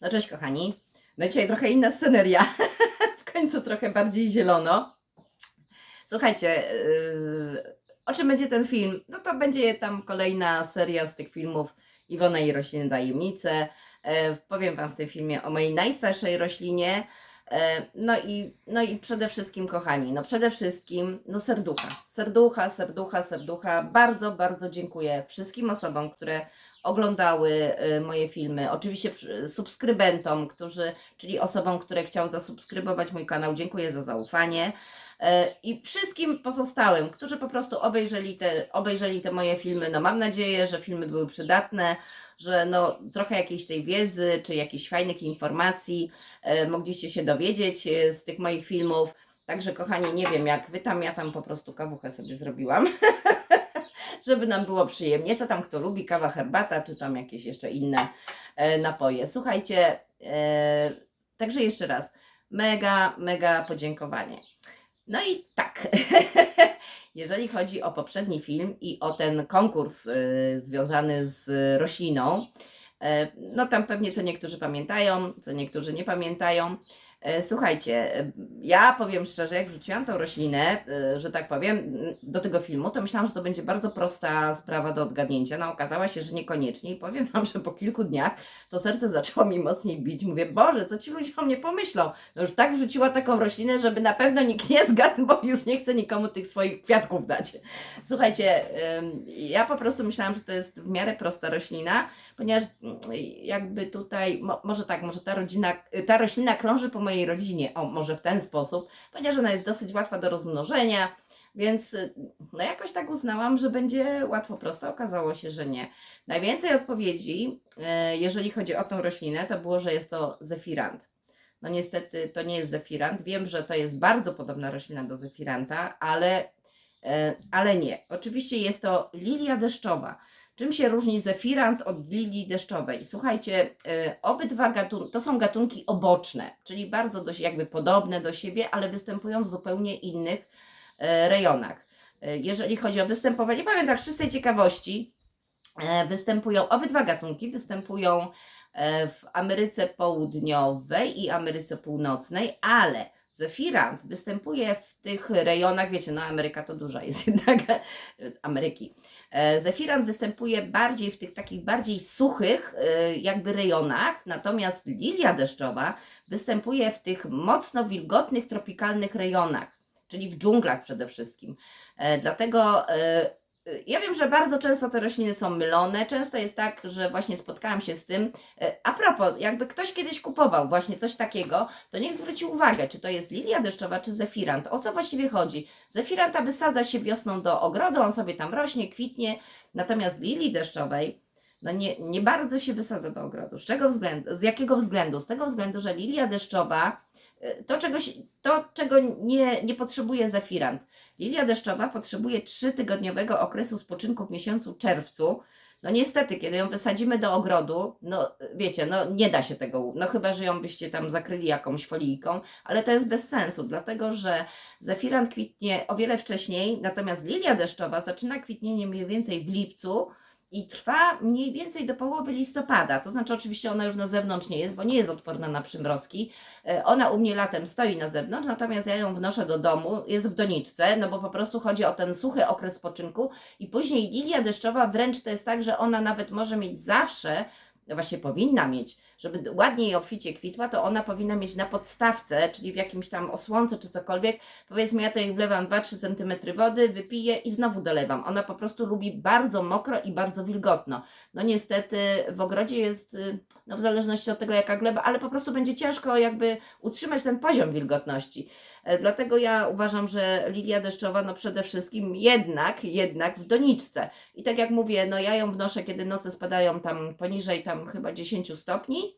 No cześć kochani. No dzisiaj trochę inna sceneria. w końcu trochę bardziej zielono. Słuchajcie, yy, o czym będzie ten film? No to będzie tam kolejna seria z tych filmów Iwona i rośliny tajemnice. E, powiem Wam w tym filmie o mojej najstarszej roślinie. E, no i, no i przede wszystkim, kochani, no przede wszystkim, no serducha. Serducha, serducha, serducha. Bardzo, bardzo dziękuję wszystkim osobom, które oglądały y, moje filmy. Oczywiście subskrybentom, którzy, czyli osobom, które chciały zasubskrybować mój kanał. Dziękuję za zaufanie. E, I wszystkim pozostałym, którzy po prostu obejrzeli te, obejrzeli te moje filmy, no mam nadzieję, że filmy były przydatne, że no trochę jakiejś tej wiedzy, czy jakichś fajnych informacji e, mogliście się dowiedzieć z tych moich filmów. Także kochani, nie wiem jak wy tam, ja tam po prostu kawuchę sobie zrobiłam. Żeby nam było przyjemnie. Co tam kto lubi, kawa, herbata, czy tam jakieś jeszcze inne e, napoje. Słuchajcie, e, także jeszcze raz, mega, mega podziękowanie. No i tak, jeżeli chodzi o poprzedni film i o ten konkurs y, związany z rośliną, e, no tam pewnie co niektórzy pamiętają, co niektórzy nie pamiętają. E, Słuchajcie, e, ja powiem szczerze, jak wrzuciłam tą roślinę, e, że tak powiem, do tego filmu, to myślałam, że to będzie bardzo prosta sprawa do odgadnięcia. No okazała się, że niekoniecznie i powiem Wam, że po kilku dniach to serce zaczęło mi mocniej bić. Mówię, Boże, co ci ludzie o mnie pomyślą? No już tak wrzuciła taką roślinę, żeby na pewno nikt nie zgadł, bo już nie chce nikomu tych swoich kwiatków dać. Słuchajcie, ja po prostu myślałam, że to jest w miarę prosta roślina, ponieważ mm, jakby tutaj, mo, może tak, może ta, rodzina, ta roślina krąży po mojej rodzinie, o może w ten sposób, ponieważ ona jest dosyć łatwa do rozmnożenia, więc y, no jakoś tak uznałam, że będzie łatwo prosta. Okazało się, że nie. Najwięcej odpowiedzi, e, jeżeli chodzi o tą roślinę, to było, że jest to zefirant. No niestety to nie jest zefirant. Wiem, że to jest bardzo podobna roślina do zefiranta, ale, e, ale nie. Oczywiście jest to lilia deszczowa. Czym się różni zefirant od lilii deszczowej? Słuchajcie, e, obydwa gatunki, to są gatunki oboczne, czyli bardzo jakby podobne do siebie, ale występują w zupełnie innych e, rejonach. E, Jeżeli chodzi o występowanie, powiem tak z czystej ciekawości, występują, obydwa gatunki występują w Ameryce Południowej i Ameryce Północnej, ale zefirant występuje w tych rejonach, wiecie, no Ameryka to duża jest jednak, Ameryki. E, Zefirant występuje bardziej w tych takich bardziej suchych e, jakby rejonach, natomiast lilia deszczowa występuje w tych mocno wilgotnych, tropikalnych rejonach, czyli w dżunglach przede wszystkim. E, Dlatego ja wiem, że bardzo często te rośliny są mylone. Często jest tak, że właśnie spotkałam się z tym. E, A propos, jakby ktoś kiedyś kupował właśnie coś takiego, to niech zwróci uwagę, czy to jest lilia deszczowa, czy zefirant. O co właściwie chodzi? Zefiranta wysadza się wiosną do ogrodu, on sobie tam rośnie, kwitnie, natomiast lilii deszczowej no nie, nie bardzo się wysadza do ogrodu. Z, czego względu, z jakiego względu? Z tego względu, że lilia deszczowa y, to, czegoś, to czego nie, nie potrzebuje zefirant. Lilia deszczowa potrzebuje trzytygodniowego okresu spoczynku w miesiącu czerwcu. No niestety, kiedy ją wysadzimy do ogrodu, no wiecie, no nie da się tego, no chyba, że ją byście tam zakryli jakąś folijką, ale to jest bez sensu, dlatego że zefirant kwitnie o wiele wcześniej, natomiast lilia deszczowa zaczyna kwitnienie mniej więcej w lipcu i trwa mniej więcej do połowy listopada. To znaczy, oczywiście ona już na zewnątrz nie jest, bo nie jest odporna na przymrozki. E, Ona u mnie latem stoi na zewnątrz, natomiast ja ją wnoszę do domu, jest w doniczce, no bo po prostu chodzi o ten suchy okres spoczynku i później lilia deszczowa wręcz to jest tak, że ona nawet może mieć zawsze, właśnie powinna mieć, żeby ładnie i obficie kwitła, to ona powinna mieć na podstawce, czyli w jakimś tam osłonce czy cokolwiek, powiedzmy ja tutaj wlewam 2-3 cm wody, wypiję i znowu dolewam. Ona po prostu lubi bardzo mokro i bardzo wilgotno. No niestety w ogrodzie jest, y, no w zależności od tego jaka gleba, ale po prostu będzie ciężko jakby utrzymać ten poziom wilgotności. E, Dlatego ja uważam, że lilia deszczowa no przede wszystkim jednak, jednak w doniczce. I tak jak mówię, no ja ją wnoszę, kiedy noce spadają tam poniżej tam chyba 10 stopni.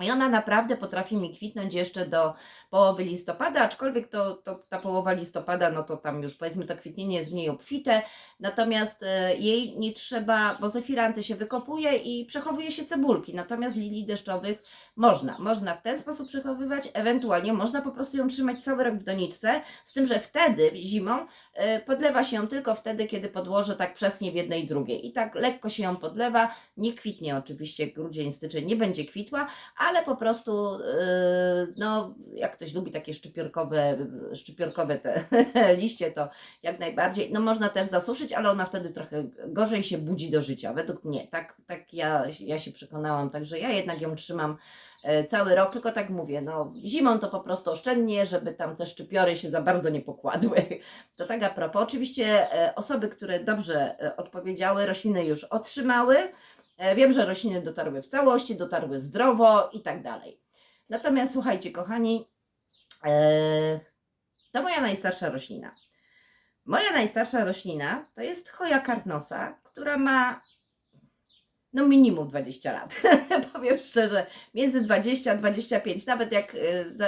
I ona naprawdę potrafi mi kwitnąć jeszcze do połowy listopada, aczkolwiek to, to ta połowa listopada, no to tam już powiedzmy to kwitnienie jest mniej obfite, natomiast e, jej nie trzeba, bo zefiranty się wykopuje i przechowuje się cebulki, natomiast lilii deszczowych można, można w ten sposób przechowywać, ewentualnie można po prostu ją trzymać cały rok w doniczce, z tym, że wtedy zimą e, podlewa się ją tylko wtedy, kiedy podłoże tak przesnie w jednej i drugiej. I tak lekko się ją podlewa, nie kwitnie oczywiście grudzień, styczeń, nie będzie kwitła, ale po prostu, yy, no, jak ktoś lubi takie szczypiorkowe, szczypiorkowe te liście, to jak najbardziej. No, można też zasuszyć, ale ona wtedy trochę gorzej się budzi do życia, według mnie. Tak, tak ja, ja się przekonałam, także ja jednak ją trzymam e, cały rok, tylko tak mówię, no zimą to po prostu oszczędnie, żeby tam te szczypiory się za bardzo nie pokładły. To tak a propos. Oczywiście e, osoby, które dobrze e, odpowiedziały, rośliny już otrzymały. E, Wiem, że rośliny dotarły w całości, dotarły zdrowo i tak dalej. Natomiast słuchajcie, kochani, e, to moja najstarsza roślina. Moja najstarsza roślina to jest choja karnosa, która ma no minimum 20 lat. Powiem szczerze, między 20 a 25. Nawet jak y, y,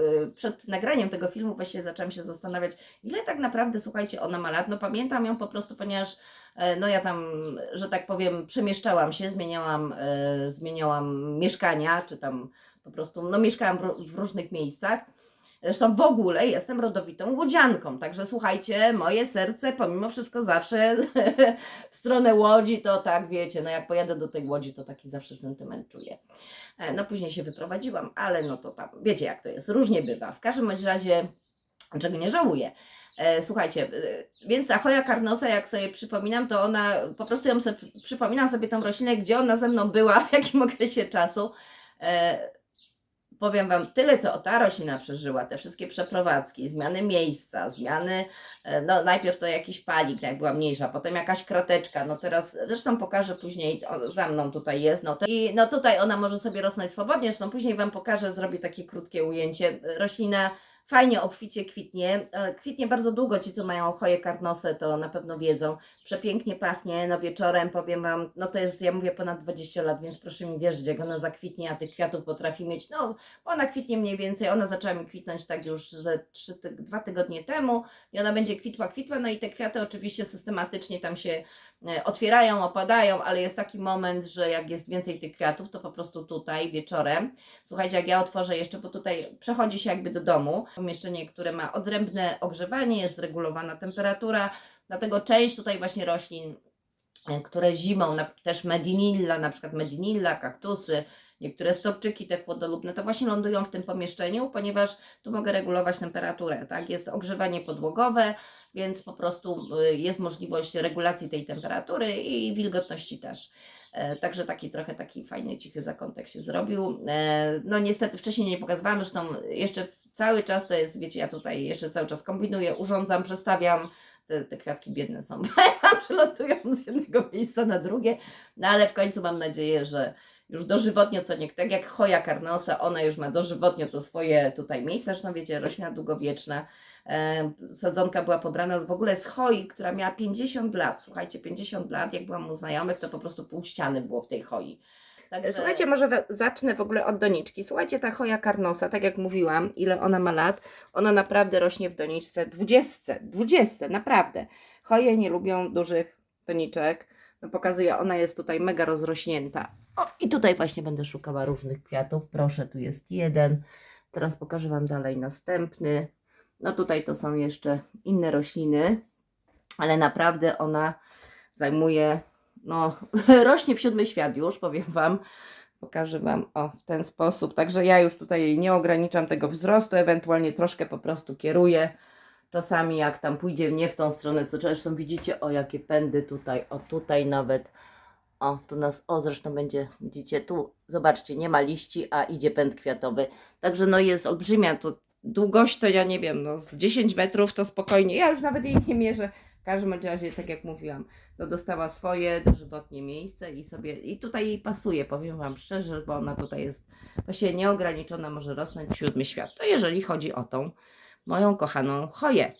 y, przed nagraniem tego filmu właśnie zaczęłam się zastanawiać, ile tak naprawdę, słuchajcie, ona ma lat. No pamiętam ją po prostu, ponieważ e, no ja tam, że tak powiem, przemieszczałam się, zmieniałam, e, zmieniałam mieszkania, czy tam po prostu, no mieszkałam w różnych miejscach. Zresztą w ogóle jestem rodowitą łodzianką, także słuchajcie, moje serce pomimo wszystko zawsze w stronę Łodzi, to tak wiecie, no jak pojadę do tej Łodzi, to taki zawsze sentyment czuję. E, No później się wyprowadziłam, ale no to tam, wiecie jak to jest, różnie bywa. W każdym bądź razie, czego nie żałuję. E, Słuchajcie, e, więc ta choja karnosa, jak sobie przypominam, to ona, po prostu ją sobie, przypominam sobie tą roślinę, gdzie ona ze mną była, w jakim okresie czasu. Powiem Wam tyle, co ta roślina przeżyła, te wszystkie przeprowadzki, zmiany miejsca, zmiany, e, no najpierw to jakiś palik, jak była mniejsza, potem jakaś krateczka, no teraz, zresztą pokażę później, o, za mną tutaj jest, no i no tutaj ona może sobie rosnąć swobodnie, zresztą później Wam pokażę, zrobię takie krótkie ujęcie, roślina fajnie obficie kwitnie, e, kwitnie bardzo długo, ci co mają choje karnosę to na pewno wiedzą, przepięknie pachnie, no wieczorem powiem Wam, no to jest, ja mówię ponad 20 lat, więc proszę mi wierzyć, jak ona zakwitnie, a tych kwiatów potrafi mieć, no ona kwitnie mniej więcej, ona zaczęła mi kwitnąć tak już ze 3, ty, 2 tygodnie temu i ona będzie kwitła, kwitła, no i te kwiaty oczywiście systematycznie tam się otwierają, opadają, ale jest taki moment, że jak jest więcej tych kwiatów, to po prostu tutaj wieczorem, słuchajcie, jak ja otworzę jeszcze, bo tutaj przechodzi się jakby do domu, pomieszczenie, które ma odrębne ogrzewanie, jest regulowana temperatura, dlatego część tutaj właśnie roślin, e, które zimą, też medinilla, na przykład medinilla, kaktusy, niektóre stopczyki te chłodolubne, to właśnie lądują w tym pomieszczeniu, ponieważ tu mogę regulować temperaturę, tak? Jest ogrzewanie podłogowe, więc po prostu y, jest możliwość regulacji tej temperatury i wilgotności też. E, Także taki trochę taki fajny, cichy zakątek się zrobił. E, No niestety wcześniej nie pokazywałam, zresztą jeszcze cały czas to jest, wiecie, ja tutaj jeszcze cały czas kombinuję, urządzam, przestawiam, te, te kwiatki biedne są, że lądują z jednego miejsca na drugie, no ale w końcu mam nadzieję, że już dożywotnio, co nie, tak jak choja karnosa, ona już ma dożywotnio to swoje tutaj miejsce, zresztą wiecie, roślina długowieczna, e, sadzonka była pobrana w ogóle z choi, która miała 50 lat, słuchajcie, 50 lat, jak byłam u znajomych, to po prostu pół ściany było w tej choi. Także... Słuchajcie, może zacznę w ogóle od doniczki. Słuchajcie, ta choja karnosa, tak jak mówiłam, ile ona ma lat, ona naprawdę rośnie w doniczce 20, 20, naprawdę. Choje nie lubią dużych doniczek. No pokazuję, ona jest tutaj mega rozrośnięta. O, i tutaj właśnie będę szukała różnych kwiatów. Proszę, tu jest jeden. Teraz pokażę Wam dalej następny. No tutaj to są jeszcze inne rośliny, ale naprawdę ona zajmuje, no rośnie w siódmy świat już, powiem Wam. Pokażę Wam o w ten sposób. Także ja już tutaj nie ograniczam tego wzrostu, ewentualnie troszkę po prostu kieruję. Czasami jak tam pójdzie nie w tą stronę, co zresztą widzicie, o jakie pędy tutaj, o tutaj nawet. O, tu nas, o zresztą będzie, widzicie, tu, zobaczcie, nie ma liści, a idzie pęd kwiatowy. Także no jest olbrzymia, to długość to ja nie wiem, no z 10 metrów to spokojnie, ja już nawet jej nie mierzę. W każdym razie, tak jak mówiłam, no dostała swoje dożywotnie miejsce i sobie, i tutaj jej pasuje, powiem Wam szczerze, bo ona tutaj jest właśnie nieograniczona, może rosnąć w siódmy świat. To jeżeli chodzi o tą moją kochaną choję,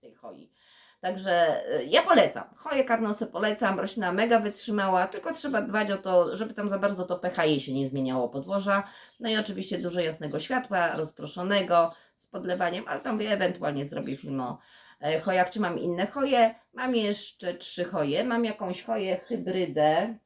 tej choi. Także y, ja polecam. Choję karnosę polecam, roślina mega wytrzymała, tylko trzeba dbać o to, żeby tam za bardzo to pH się nie zmieniało podłoża. No i oczywiście dużo jasnego światła, rozproszonego, z podlewaniem, ale tam ewentualnie zrobię film o e, chojach, czy mam inne choje. Mam jeszcze trzy choje, mam jakąś choję hybrydę.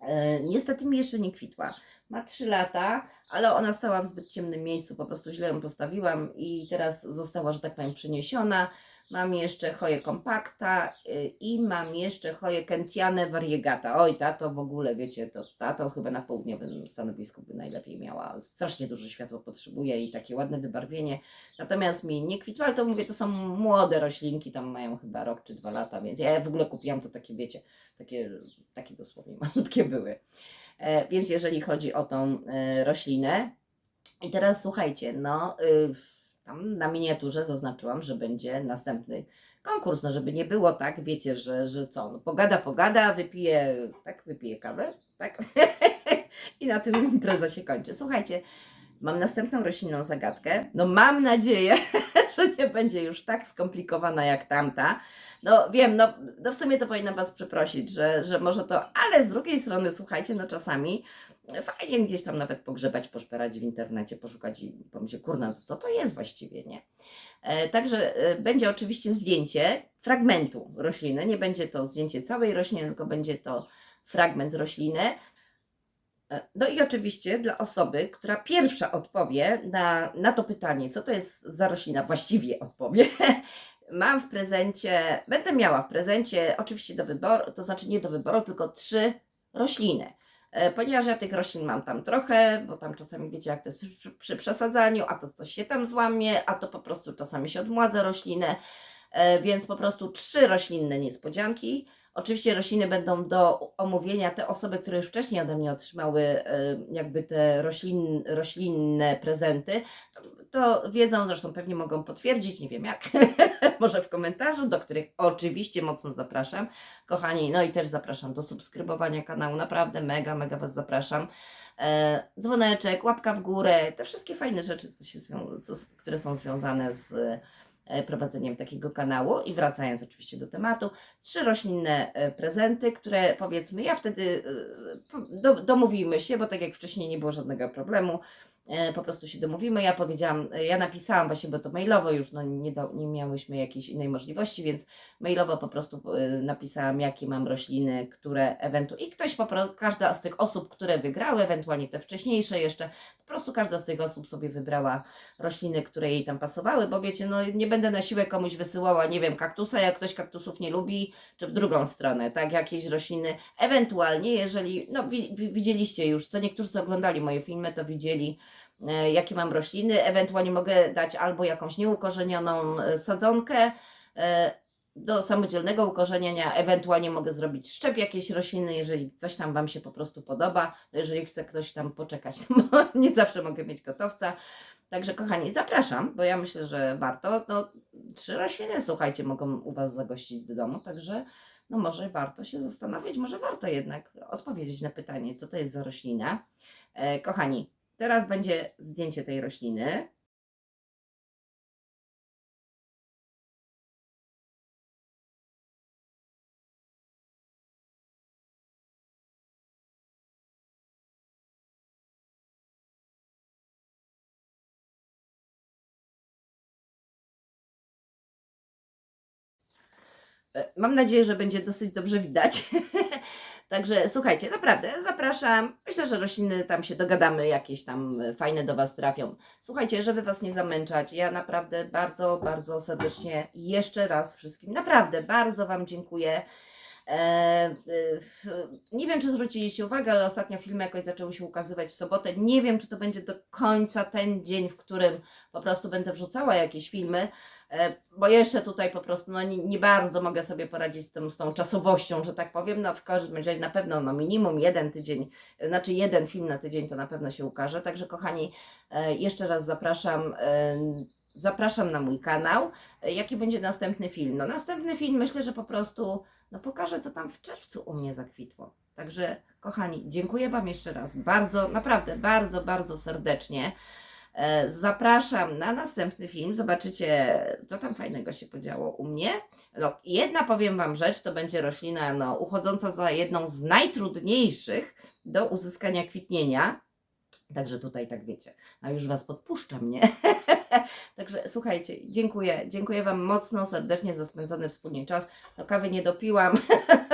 E, Niestety mi jeszcze nie kwitła. Ma 3 lata, ale ona stała w zbyt ciemnym miejscu, po prostu źle ją postawiłam i teraz została, że tak powiem, przeniesiona. Mam jeszcze choję kompakta y, i mam jeszcze choję kentianę variegata. Oj, ta to w ogóle, wiecie, to, ta to chyba na południowym stanowisku by najlepiej miała. Strasznie dużo światło potrzebuje i takie ładne wybarwienie. Natomiast mi nie kwitło, ale to mówię, to są młode roślinki, tam mają chyba rok czy dwa lata, więc ja w ogóle kupiłam to takie, wiecie, takie, takie dosłownie malutkie były. E, więc jeżeli chodzi o tą e, roślinę, i teraz słuchajcie, no y, tam na miniaturze zaznaczyłam, że będzie następny konkurs, no żeby nie było tak, wiecie, że, że co, no, pogada, pogada, wypije, tak, wypije kawę, tak, i na tym impreza się kończy. Słuchajcie, mam następną roślinną zagadkę, no mam nadzieję, że nie będzie już tak skomplikowana jak tamta, no wiem, no, no w sumie to powinnam Was przeprosić, że, że może to, ale z drugiej strony, słuchajcie, no czasami fajnie gdzieś tam nawet pogrzebać, poszperać w internecie, poszukać i pomyśleć, kurna, co to jest właściwie, nie? E, także e, będzie oczywiście zdjęcie fragmentu rośliny, nie będzie to zdjęcie całej rośliny, tylko będzie to fragment rośliny. E, No i oczywiście dla osoby, która pierwsza odpowie na, na to pytanie, co to jest za roślina, właściwie odpowie, mam w prezencie, będę miała w prezencie oczywiście do wyboru, to znaczy nie do wyboru, tylko trzy rośliny. E, Ponieważ ja tych roślin mam tam trochę, bo tam czasami wiecie, jak to jest przy, przy, przesadzaniu, a to coś się tam złamie, a to po prostu czasami się odmładza roślinę, e, więc po prostu trzy roślinne niespodzianki. Oczywiście rośliny będą do omówienia te osoby, które już wcześniej ode mnie otrzymały e, jakby te roślin, roślinne prezenty, to, wiedzą, zresztą pewnie mogą potwierdzić, nie wiem jak, może w komentarzu, do których oczywiście mocno zapraszam. Kochani, no i też zapraszam do subskrybowania kanału, naprawdę mega, mega Was zapraszam. E, dzwoneczek, łapka w górę, te wszystkie fajne rzeczy, co się co, które są związane z prowadzeniem takiego kanału. I wracając oczywiście do tematu, trzy roślinne e, prezenty, które powiedzmy, ja wtedy e, domówimy się, bo tak jak wcześniej nie było żadnego problemu, e, po prostu się domówimy. Ja powiedziałam, e, ja napisałam właśnie, bo to mailowo już no, nie, do, nie miałyśmy jakiejś innej możliwości, więc mailowo po prostu y, napisałam, jakie mam rośliny, które ewentualnie. I ktoś po prostu, każda z tych osób, które wygrały, ewentualnie te wcześniejsze jeszcze, po prostu każda z tych osób sobie wybrała rośliny, które jej tam pasowały, bo wiecie, no nie będę na siłę komuś wysyłała, nie wiem, kaktusa, jak ktoś kaktusów nie lubi, czy w drugą stronę, tak, jakieś rośliny. Ewentualnie, jeżeli, no wi, wi, widzieliście już, co niektórzy, co oglądali moje filmy, to widzieli, e, jakie mam rośliny. Ewentualnie mogę dać albo jakąś nieukorzenioną e, sadzonkę, e, do samodzielnego ukorzeniania, ewentualnie mogę zrobić szczep jakiejś rośliny, jeżeli coś tam Wam się po prostu podoba, jeżeli chce ktoś tam poczekać, to nie zawsze mogę mieć gotowca. Także kochani, zapraszam, bo ja myślę, że warto. No, trzy rośliny, słuchajcie, mogą u Was zagościć do domu, także no może warto się zastanowić, może warto jednak odpowiedzieć na pytanie, co to jest za roślina. E, kochani, teraz będzie zdjęcie tej rośliny. E, Mam nadzieję, że będzie dosyć dobrze widać. Także słuchajcie, naprawdę zapraszam. Myślę, że rośliny tam się dogadamy, jakieś tam fajne do Was trafią. Słuchajcie, żeby Was nie zamęczać, ja naprawdę bardzo, bardzo serdecznie jeszcze raz wszystkim, naprawdę bardzo Wam dziękuję. E, nie wiem, czy zwróciliście uwagę, ale ostatnio filmy jakoś zaczęły się ukazywać w sobotę. Nie wiem, czy to będzie do końca ten dzień, w którym po prostu będę wrzucała jakieś filmy, e, bo jeszcze tutaj po prostu no, nie, nie bardzo mogę sobie poradzić z, tym, z tą czasowością, że tak powiem. No w każdym razie na pewno no, minimum jeden tydzień, znaczy jeden film na tydzień to na pewno się ukaże. Także kochani, e, jeszcze raz zapraszam. Zapraszam na mój kanał. E, Jaki będzie następny film? No następny film myślę, że po prostu no, pokażę, co tam w czerwcu u mnie zakwitło. Także kochani, dziękuję Wam jeszcze raz bardzo, naprawdę bardzo, bardzo serdecznie. E, Zapraszam na następny film. Zobaczycie, co tam fajnego się podziało u mnie. No, jedna powiem Wam rzecz, to będzie roślina no, uchodząca za jedną z najtrudniejszych do uzyskania kwitnienia. Także tutaj tak wiecie, a już Was podpuszczam, nie? Także słuchajcie, dziękuję, dziękuję Wam mocno, serdecznie za spędzony wspólnie czas. No kawy nie dopiłam,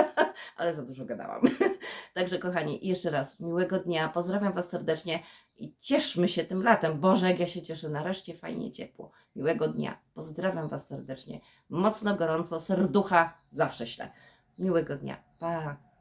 ale za dużo gadałam. Także kochani, jeszcze raz miłego dnia, pozdrawiam Was serdecznie i cieszmy się tym latem. Boże, jak ja się cieszę, nareszcie fajnie ciepło. Miłego dnia, pozdrawiam Was serdecznie, mocno, gorąco, serducha zawsze ślę. Miłego dnia, pa!